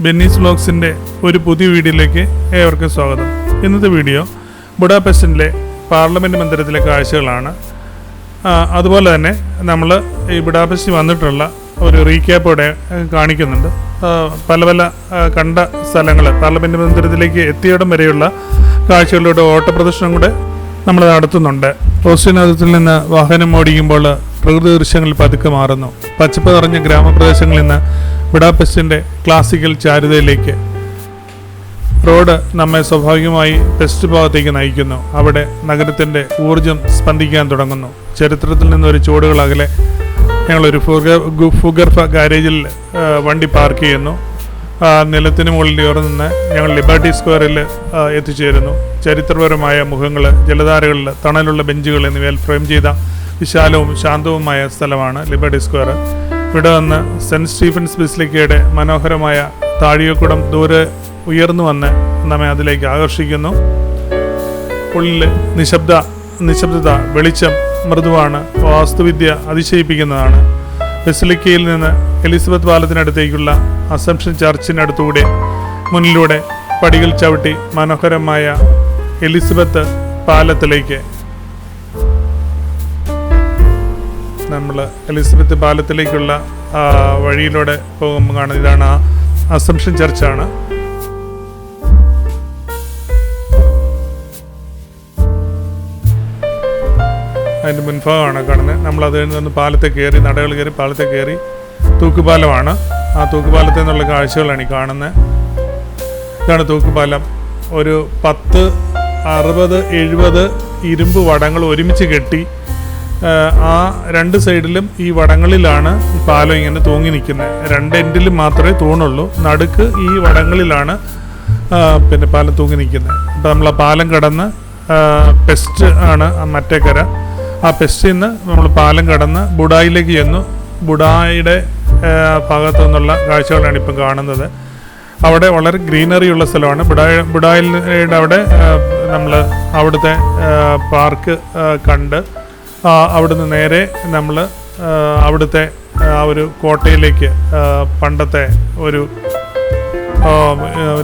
ബെന്നീസ് വ്ലോഗ്സിന്റെ ഒരു പുതിയ വീഡിയോയിലേക്ക് ഏവർക്കും സ്വാഗതം. ഇന്നത്തെ വീഡിയോ ബുഡാപെസ്റ്റിന്റെ പാർലമെന്റ് മന്ദിരത്തിലെ കാഴ്ചകളാണ്. അതുപോലെ തന്നെ നമ്മൾ ഈ ബുഡാപെസ്റ്റ് വന്നിട്ടുള്ള ഒരു റീക്യാപ്പ് ഇവിടെ കാണിക്കുന്നുണ്ട്. പല പല കണ്ട സ്ഥലങ്ങൾ പാർലമെന്റ് മന്ദിരത്തിലേക്ക് എത്തിയിടം വരെയുള്ള കാഴ്ചകളുടെ ഓട്ടപ്രദർശനം കൂടെ നമ്മൾ നടത്തുന്നുണ്ട്. ഓസ്ട്രിയനകത്തിൽ നിന്ന് വാഹനം ഓടിക്കുമ്പോൾ പ്രകൃതി ദൃശ്യങ്ങൾ പതുക്കെ മാറുന്നു. പച്ചപ്പ് നിറഞ്ഞ ഗ്രാമപ്രദേശങ്ങളിൽ നിന്ന് ബുഡാപെസ്റ്റിന്റെ ക്ലാസിക്കൽ ചാരുതയിലേക്ക്. റോഡ് നമ്മെ സ്വാഭാവികമായി പെസ്റ്റ് ഭാഗത്തേക്ക് നയിക്കുന്നു. അവിടെ നഗരത്തിന്റെ ഊർജം സ്പന്ദിക്കാൻ തുടങ്ങുന്നു. ചരിത്രത്തിൽ നിന്നൊരു ചുവടുകൾ അകലെ ഞങ്ങളൊരു ഫുഗർ ഗു- ഫുഗർഫ ഗാരേജിൽ വണ്ടി പാർക്ക് ചെയ്യുന്നു. നിലത്തിന് മുകളിൽ ഉയർന്ന് ഞങ്ങൾ ലിബർട്ടി സ്ക്വയറിൽ എത്തിച്ചേരുന്നു. ചരിത്രപരമായ മുഖങ്ങൾ ജലധാരകളിൽ തണലുള്ള ബെഞ്ചുകൾ എന്നിവയിൽ ഫ്രെയിം ചെയ്ത വിശാലവും ശാന്തവുമായ സ്ഥലമാണ് ലിബർട്ടി സ്ക്വയർ ഇവിടെ നിന്ന് സെന്റ് സ്റ്റീഫൻസ് ബിസ്ലിക്കയുടെ മനോഹരമായ താഴികക്കുടം ദൂരെ ഉയർന്നു വന്ന് നമ്മെ അതിലേക്ക് ആകർഷിക്കുന്നു. ഉള്ളിൽ നിശബ്ദ നിശബ്ദത വെളിച്ചം മൃദുവാണ് വാസ്തുവിദ്യ അതിശയിപ്പിക്കുന്നതാണ്. ബെസിലിക്കയിൽ നിന്ന് എലിസബത്ത് പാലത്തിനടുത്തേക്കുള്ള അസംഷൻ ചർച്ചിനടുത്തൂടെ മുന്നിലൂടെ പടികൾ ചവിട്ടി മനോഹരമായ എലിസബത്ത് പാലത്തിലേക്ക് നമ്മൾ എലിസബത്ത് പാലത്തിലേക്കുള്ള വഴിയിലൂടെ പോകുമ്പോൾ കാണുന്നത് ഇതാണ് ആ അസംഷൻ ചർച്ചാണ്. അതിന്റെ മുൻഭാഗമാണ് കാണുന്നത്. നമ്മൾ അത് നിന്ന് പാലത്തെ കയറി നടകൾ കയറി പാലത്തെ കയറി തൂക്കുപാലമാണ്. ആ തൂക്കുപാലത്തിൽ നിന്നുള്ള കാഴ്ചകളാണ് ഈ കാണുന്നത്. ഇതാണ് തൂക്കുപാലം. ഒരു പത്ത് അറുപത് എഴുപത് ഇരുമ്പ് വടങ്ങൾ ഒരുമിച്ച് കെട്ടി ആ, രണ്ട് സൈഡിലും ഈ വടങ്ങളിലാണ് പാലം ഇങ്ങനെ തൂങ്ങി നിൽക്കുന്നത്. രണ്ട് എൻഡിലും മാത്രമേ തൂണുള്ളൂ. നടുക്ക് ഈ വടങ്ങളിലാണ് പിന്നെ പാലം തൂങ്ങി നിൽക്കുന്നത്. അപ്പം നമ്മൾ ആ പാലം കടന്ന് പെസ്റ്റ് ആണ് മറ്റേ കര. ആ പെസ്റ്റിൽ നിന്ന് നമ്മൾ പാലം കടന്ന് ബുഡായിലേക്ക് ചെന്നു. ബുഡായിയുടെ ഭാഗത്തു നിന്നുള്ള കാഴ്ചകളാണ് ഇപ്പം കാണുന്നത്. അവിടെ വളരെ ഗ്രീനറി ഉള്ള സ്ഥലമാണ്. ബുഡായ ബുഡായിയുടെ അവിടെ നമ്മൾ അവിടുത്തെ പാർക്ക് കണ്ട് അവിടുന്ന് നേരെ നമ്മൾ അവിടുത്തെ ആ ഒരു കോട്ടയിലേക്ക് പണ്ടത്തെ ഒരു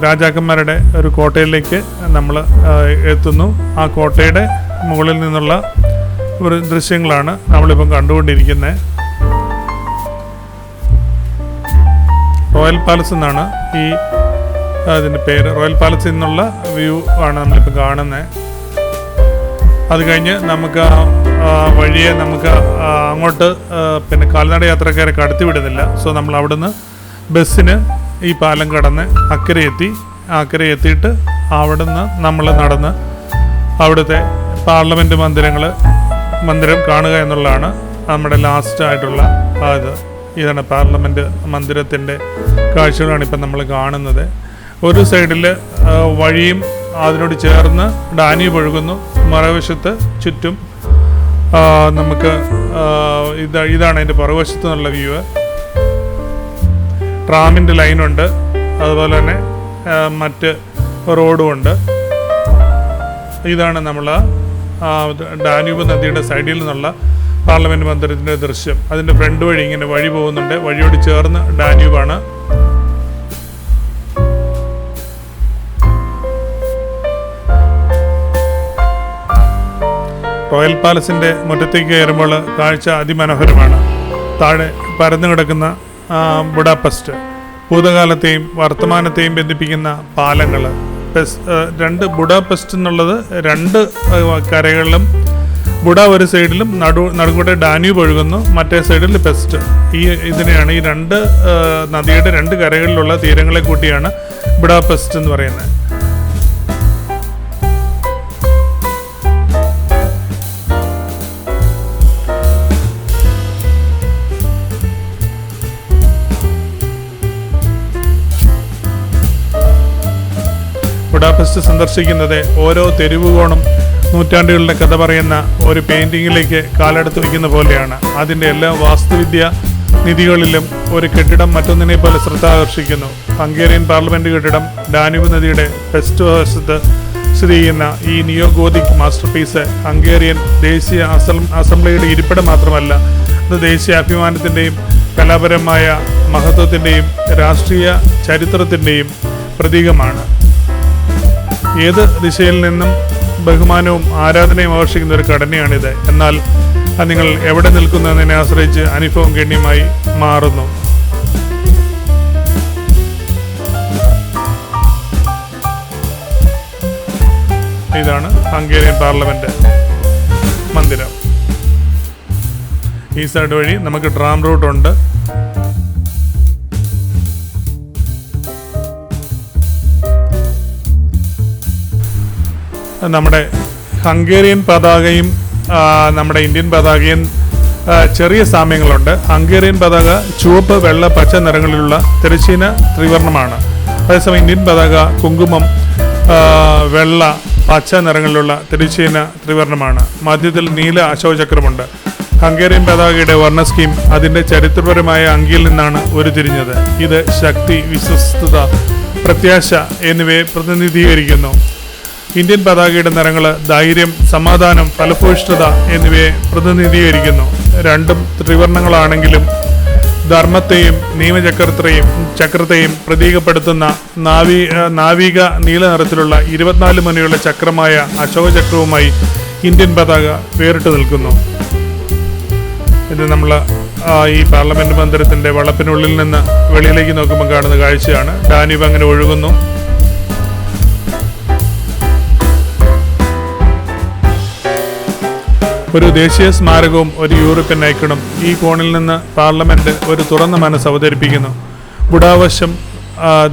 രാജാക്കന്മാരുടെ ഒരു കോട്ടയിലേക്ക് നമ്മൾ എത്തുന്നു. ആ കോട്ടയുടെ മുകളിൽ നിന്നുള്ള ഒരു ദൃശ്യങ്ങളാണ് നമ്മളിപ്പം കണ്ടുകൊണ്ടിരിക്കുന്നത് റോയൽ പാലസ് എന്നാണ് ഈ അതിന്റെ പേര്. റോയൽ പാലസിൽ നിന്നുള്ള വ്യൂ ആണ് നമ്മളിപ്പോൾ കാണുന്നത് അത് കഴിഞ്ഞ് നമുക്ക് വഴിയെ നമുക്ക് അങ്ങോട്ട് പിന്നെ കാൽനട യാത്രക്കാരെ കടത്തി വിടുന്നില്ല. സോ നമ്മൾ അവിടുന്ന് ബസ്സിന് ഈ പാലം കടന്ന് അക്കരെ എത്തി. അക്കരെ എത്തിയിട്ട് അവിടുന്ന് നമ്മൾ നടന്ന് അവിടുത്തെ പാർലമെന്റ് മന്ദിരങ്ങൾ മന്ദിരം കാണുക എന്നുള്ളതാണ് നമ്മുടെ ലാസ്റ്റ് ആയിട്ടുള്ള ഇത്. ഇതാണ് പാർലമെന്റ് മന്ദിരത്തിന്റെ കാഴ്ചകളാണ് ഇപ്പം നമ്മൾ കാണുന്നത്. ഒരു സൈഡിൽ വഴിയും അതിനോട് ചേർന്ന് ഡാനി ഒഴുകുന്നു മറുവശത്ത് ചുറ്റും നമുക്ക് ഇത് ഇതാണ് അതിന്റെ പുറകുവശത്ത് നിന്നുള്ള വ്യൂ ട്രാമിന്റെ ലൈനുണ്ട് അതുപോലെ തന്നെ മറ്റ് റോഡും ഉണ്ട്. ഇതാണ് നമ്മൾ ഡാനൂബ് നദിയുടെ സൈഡിൽ നിന്നുള്ള പാർലമെന്റ് മന്ദിരത്തിന്റെ ദൃശ്യം. അതിന്റെ ഫ്രണ്ട് വഴി ഇങ്ങനെ വഴി പോകുന്നുണ്ട്. വഴിയോട് ചേർന്ന് ഡാന്യൂബാണ് റോയൽ പാലസിന്റെ മുറ്റത്തേക്ക് കയറുമ്പോൾ കാഴ്ച അതിമനോഹരമാണ്. താഴെ പരന്നു കിടക്കുന്ന ബുഡാപസ്റ്റ്. ഭൂതകാലത്തെയും വർത്തമാനത്തെയും ബന്ധിപ്പിക്കുന്ന പാലങ്ങൾ. രണ്ട് ബുഡാപെസ്റ്റ് എന്നുള്ളത് രണ്ട് കരകളിലും ബുഡ ഒരു സൈഡിലും നടു നടുക്കൂടെ ഡാന്യൂബ് ഒഴുകുന്നു മറ്റേ സൈഡിൽ പെസ്റ്റ്. ഈ ഇതിനെയാണ് ഈ രണ്ട് നദിയുടെ രണ്ട് കരകളിലുള്ള തീരങ്ങളെ കൂട്ടിയാണ് ബുഡാപെസ്റ്റ് എന്ന് പറയുന്നത്. ബുഡാപെസ്റ്റ് സന്ദർശിക്കുന്നത് ഓരോ തെരുവുകോണും നൂറ്റാണ്ടുകളുടെ കഥ പറയുന്ന ഒരു പെയിന്റിങ്ങിലേക്ക് കാലെടുത്ത് വയ്ക്കുന്ന പോലെയാണ്. അതിന്റെ എല്ലാ വാസ്തുവിദ്യ നിധികളിലും ഒരു കെട്ടിടം മറ്റൊന്നിനെ പോലെ ശ്രദ്ധ ആകർഷിക്കുന്നു ഹംഗേറിയൻ പാർലമെന്റ് കെട്ടിടം ഡാനുബ് നദിയുടെ വെസ്റ്റ് വശത്ത് സ്ഥിതി ചെയ്യുന്ന ഈ neo Gothic masterpiece Hungarian ദേശീയ അസം അസംബ്ലിയുടെ ഇരിപ്പിടം മാത്രമല്ല അത് ദേശീയ അഭിമാനത്തിന്റെയും കലാപരമായ മഹത്വത്തിന്റെയും രാഷ്ട്രീയ ചരിത്രത്തിന്റെയും പ്രതീകമാണ്. ഏത് ദിശയിൽ നിന്നും ബഹുമാനവും ആരാധനയും ആകർഷിക്കുന്ന ഒരു ഘടനയാണിത്. എന്നാൽ അത് നിങ്ങൾ എവിടെ നിൽക്കുന്നു എന്നതിനെ ആശ്രയിച്ച് അനുഭവം ഗണ്യമായി മാറുന്നു. ഇതാണ് ഹംഗേറിയൻ പാർലമെന്റ് മന്ദിരം. ഈ സൈഡ് വഴി നമുക്ക് ട്രാം റൂട്ട് നമ്മുടെ ഹംഗേറിയൻ പതാകയും നമ്മുടെ ഇന്ത്യൻ പതാകയും ചെറിയ സാമ്യങ്ങളുണ്ട്. ഹംഗേറിയൻ പതാക ചുവപ്പ് വെള്ള പച്ച നിറങ്ങളിലുള്ള തിരശ്ചീന ത്രിവർണമാണ്. അതേസമയം ഇന്ത്യൻ പതാക കുങ്കുമം വെള്ള പച്ച നിറങ്ങളിലുള്ള തിരശ്ചീന ത്രിവർണമാണ്. മധ്യത്തിൽ നീല അശോചക്രമുണ്ട് ഹംഗേറിയൻ പതാകയുടെ വർണ സ്കീം അതിന്റെ ചരിത്രപരമായ അങ്കിയിൽ നിന്നാണ് ഉരുതിരിഞ്ഞത് ഇത് ശക്തി വിശ്വസ്തത പ്രത്യാശ എന്നിവയെ പ്രതിനിധീകരിക്കുന്നു. ഇന്ത്യൻ പതാകയുടെ നിറങ്ങൾ ധൈര്യം സമാധാനം ഫലഭൂഷ്ഠത എന്നിവയെ പ്രതിനിധീകരിക്കുന്നു. രണ്ടും ത്രിവർണങ്ങളാണെങ്കിലും ധർമ്മത്തെയും നിയമചക്രത്തെയും ചക്രത്തെയും പ്രതീകപ്പെടുത്തുന്ന നാവി നാവിക നീല നിറത്തിലുള്ള ഇരുപത്തിനാല് മണിയുള്ള ചക്രമായ അശോകചക്രവുമായി ഇന്ത്യൻ പതാക വേറിട്ട് നിൽക്കുന്നു. ഇത് നമ്മൾ ഈ പാർലമെന്റ് മന്ദിരത്തിന്റെ വളപ്പിനുള്ളിൽ നിന്ന് വെളിയിലേക്ക് നോക്കുമ്പോൾ കാണുന്ന കാഴ്ചയാണ്. ഡാനിബ് അങ്ങനെ ഒഴുകുന്നു. ഒരു ദേശീയ സ്മാരകവും ഒരു യൂറോപ്യൻ ഐക്കണും ഈ കോണിൽ നിന്ന് പാർലമെന്റ് ഒരു തുറന്ന മനസ്സ് അവതരിപ്പിക്കുന്നു. ബുഡാവശം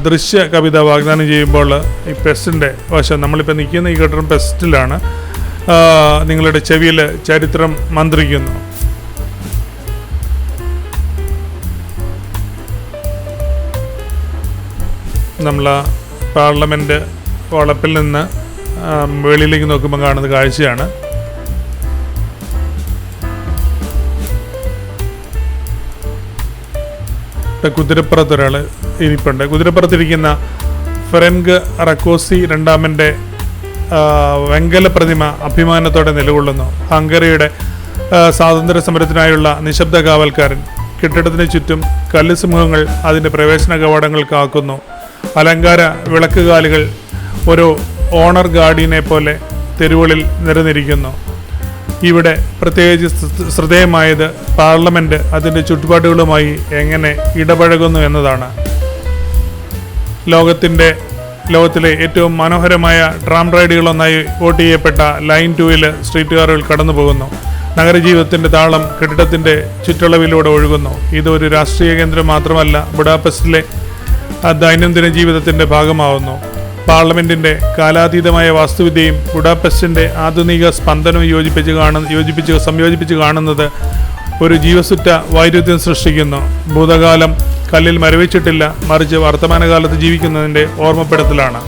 ദൃശ്യ കവിത വാഗ്ദാനം ചെയ്യുമ്പോൾ ഈ പെസ്റ്റിന്റെ വശം നമ്മളിപ്പോൾ നിൽക്കുന്ന ഈ കെട്ടിടം പെസ്റ്റിലാണ് നിങ്ങളുടെ ചെവിയിൽ ചരിത്രം മന്ത്രിക്കുന്നു. നമ്മൾ പാർലമെന്റ് വളപ്പിൽ നിന്ന് വെളിയിലേക്ക് നോക്കുമ്പോൾ കാണുന്ന കാഴ്ചയാണ്. കുതിരപ്പുറത്ത് ഒരാൾ ഇരിപ്പുണ്ട്. കുതിരപ്പുറത്തിരിക്കുന്ന ഫ്രെൻഗ് റക്കോസി രണ്ടാമന്റെ വെങ്കല പ്രതിമ അഭിമാനത്തോടെ നിലകൊള്ളുന്നു. ഹംഗറിയുടെ സ്വാതന്ത്ര്യ സമരത്തിനായുള്ള നിശബ്ദ കാവൽക്കാരൻ. കെട്ടിടത്തിന് ചുറ്റും കല്ല് സിംഹങ്ങൾ അതിന്റെ പ്രവേശന കവാടങ്ങൾ കാക്കുന്നു. അലങ്കാര വിളക്കുകാലുകൾ ഒരു ഓണർ ഗാർഡിയനെ പോലെ തെരുവുകളിൽ നിരന്നിരിക്കുന്നു. ഇവിടെ പ്രത്യേകിച്ച് ശ്രദ്ധേയമായത് പാർലമെന്റ് അതിന്റെ ചുറ്റുപാടുകളുമായി എങ്ങനെ ഇടപഴകുന്നു എന്നതാണ്. ലോകത്തിന്റെ ലോകത്തിലെ ഏറ്റവും മനോഹരമായ ട്രാം റൈഡുകളൊന്നായി വോട്ട് ചെയ്യപ്പെട്ട ലൈൻ ടൂവിൽ സ്ട്രീറ്റ് കാറുകൾ കടന്നു പോകുന്നു നഗരജീവിതത്തിന്റെ താളം കെട്ടിടത്തിന്റെ ചുറ്റളവിലൂടെ ഒഴുകുന്നു. ഇത് ഒരു രാഷ്ട്രീയ കേന്ദ്രം മാത്രമല്ല ബുഡാപെസ്റ്റിലെ ദൈനംദിന ജീവിതത്തിന്റെ ഭാഗമാവുന്നു. പാർലമെന്റിന്റെ കാലാതീതമായ വാസ്തുവിദ്യയും ബുഡാപെസ്റ്റിന്റെ ആധുനിക സ്പന്ദനവും യോജിപ്പിച്ച് കാണുന്ന യോജിപ്പിച്ച് സംയോജിപ്പിച്ച് കാണുന്നത് ഒരു ജീവസുറ്റ വൈരുദ്ധ്യം സൃഷ്ടിക്കുന്നു. ഭൂതകാലം കല്ലിൽ മരവിച്ചിട്ടില്ല മറിച്ച് വർത്തമാനകാലത്ത് ജീവിക്കുന്നതിന്റെ ഓർമ്മപ്പെടുത്തലാണ്.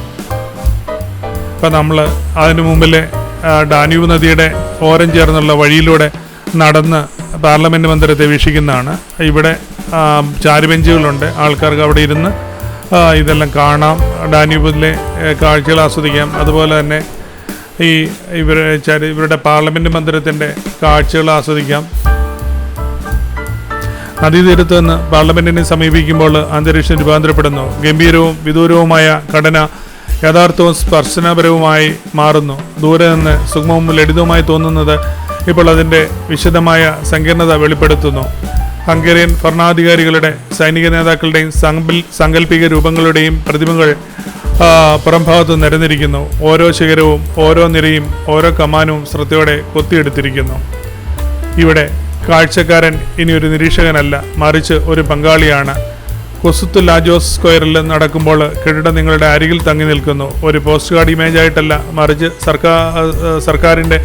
ഇപ്പം നമ്മൾ അതിനു മുമ്പിലെ ഡാന്യൂബ് നദിയുടെ ഓരം ചേർന്നുള്ള വഴിയിലൂടെ നടന്ന് പാർലമെന്റ് മന്ദിരത്തെ വീക്ഷിക്കുന്നതാണ്. ഇവിടെ ചാരുബെഞ്ചുകളുണ്ട്. ആൾക്കാർക്ക് അവിടെ ഇരുന്ന് ഇതെല്ലാം കാണാം. ഡാനിയൂബിലെ കാഴ്ചകൾ ആസ്വദിക്കാം. അതുപോലെ തന്നെ ഈ ഇവർ ഇവരുടെ പാർലമെന്റ് മന്ദിരത്തിന്റെ കാഴ്ചകൾ ആസ്വദിക്കാം. നദീതീരത്ത് നിന്ന് പാർലമെന്റിനെ സമീപിക്കുമ്പോൾ അന്തരീക്ഷം രൂപാന്തരപ്പെടുന്നു. ഗംഭീരവും വിദൂരവുമായ ഘടന യഥാർത്ഥവും സ്പർശനപരവുമായി മാറുന്നു. ദൂരെ നിന്ന് സുഗമവും ലളിതവുമായി തോന്നുന്നത് ഇപ്പോൾ അതിന്റെ വിശദമായ സങ്കീർണത വെളിപ്പെടുത്തുന്നു. ഹംഗേറിയൻ ഭരണാധികാരികളുടെ സൈനിക നേതാക്കളുടെയും സങ്കൽ സാങ്കല്പിക രൂപങ്ങളുടെയും പ്രതിമകൾ പുറംഭാഗത്ത് നിരന്നിരിക്കുന്നു. ഓരോ ശിഖരവും ഓരോ നിരയും ഓരോ കമാനവും ശ്രദ്ധയോടെ കൊത്തിയെടുത്തിരിക്കുന്നു. ഇവിടെ കാഴ്ചക്കാരൻ ഇനി ഒരു നിരീക്ഷകനല്ല മറിച്ച് ഒരു പങ്കാളിയാണ്. കൊസുത്തു ലാജോസ് സ്ക്വയറിൽ നടക്കുമ്പോൾ കെട്ടിടം നിങ്ങളുടെ അരികിൽ തങ്ങി നിൽക്കുന്നു. ഒരു പോസ്റ്റ് കാർഡ് ഇമേജ് ആയിട്ടല്ല മറിച്ച് സർക്കാർ സർക്കാരിന്റെ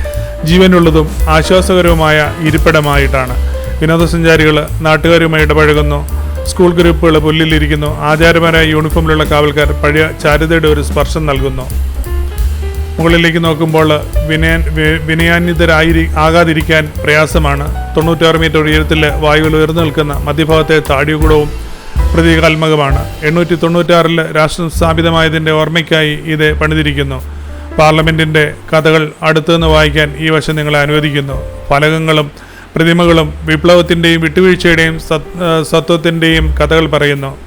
ജീവനുള്ളതും ആശ്വാസകരവുമായ ഇരിപ്പിടമായിട്ടാണ്. വിനോദസഞ്ചാരികൾ നാട്ടുകാരുമായി ഇടപഴകുന്നു. സ്കൂൾ ഗ്രൂപ്പുകൾ പുല്ലിലിരിക്കുന്നു. ആചാരപരമായ യൂണിഫോമിലുള്ള കാവൽക്കാർ പഴയ ചാരുതയുടെ ഒരു സ്പർശം നൽകുന്നു. മുകളിലേക്ക് നോക്കുമ്പോൾ വിനയ വിനയാന്വിതരായി ആകാതിരിക്കാൻ പ്രയാസമാണ്. തൊണ്ണൂറ്റാറ് മീറ്റർ ഉയരത്തിൽ വായുവിൽ ഉയർന്നു നിൽക്കുന്ന മധ്യഭാഗത്തെ താടിയുകൂടവും പ്രതീകാത്മകമാണ്. എണ്ണൂറ്റി തൊണ്ണൂറ്റാറിൽ രാഷ്ട്രം സ്ഥാപിതമായതിന്റെ ഓർമ്മയ്ക്കായി ഇത് പണിതിരിക്കുന്നു. പാർലമെന്റിന്റെ കഥകൾ അടുത്തുനിന്ന് വായിക്കാൻ ഈ വശം നിങ്ങളെ അനുവദിക്കുന്നു. ഫലകങ്ങളും പ്രതിമകളും വിപ്ലവത്തിന്റെയും വിട്ടുവീഴ്ചയുടെയും സത്- സത്വത്തിന്റെയും കഥകൾ പറയുന്നു.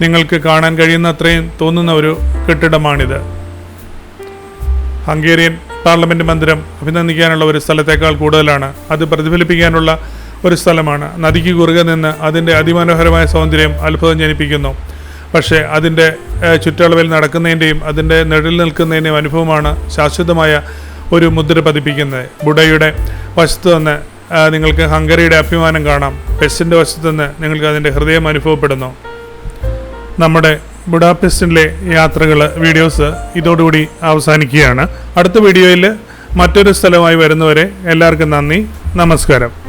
നിങ്ങൾക്ക് കാണാൻ കഴിയുന്ന അത്രയും തോന്നുന്ന ഒരു കെട്ടിടമാണിത്. ഹംഗേറിയൻ പാർലമെന്റ് മന്ദിരം അഭിനന്ദിക്കാനുള്ള ഒരു സ്ഥലത്തേക്കാൾ കൂടുതലാണ്. അത് പ്രതിഫലിപ്പിക്കാനുള്ള ഒരു സ്ഥലമാണ്. നദിക്ക് കുറുകെ നിന്ന് അതിന്റെ അതിമനോഹരമായ സൗന്ദര്യം അത്ഭുതം ജനിപ്പിക്കുന്നു. പക്ഷേ അതിന്റെ ചുറ്റളവിൽ നടക്കുന്നതിന്റെയും അതിന്റെ നിഴൽ നിൽക്കുന്നതിന്റെയും അനുഭവമാണ് ശാശ്വതമായ ഒരു മുദ്ര പതിപ്പിക്കുന്നത്. ബുഡയുടെ വശത്ത് നിന്ന് നിങ്ങൾക്ക് ഹംഗറിയുടെ അഭിമാനം കാണാം. പെസ്റ്റിന്റെ വശത്തുനിന്ന് നിങ്ങൾക്ക് അതിന്റെ ഹൃദയം അനുഭവപ്പെടുന്നു. നമ്മുടെ ബുഡാപെസ്റ്റിലെ യാത്രകൾ വീഡിയോസ് ഇതോടുകൂടി അവസാനിക്കുകയാണ്. അടുത്ത വീഡിയോയിൽ മറ്റൊരു സ്ഥലമായി വരുന്നവരെ എല്ലാവർക്കും നന്ദി. നമസ്കാരം.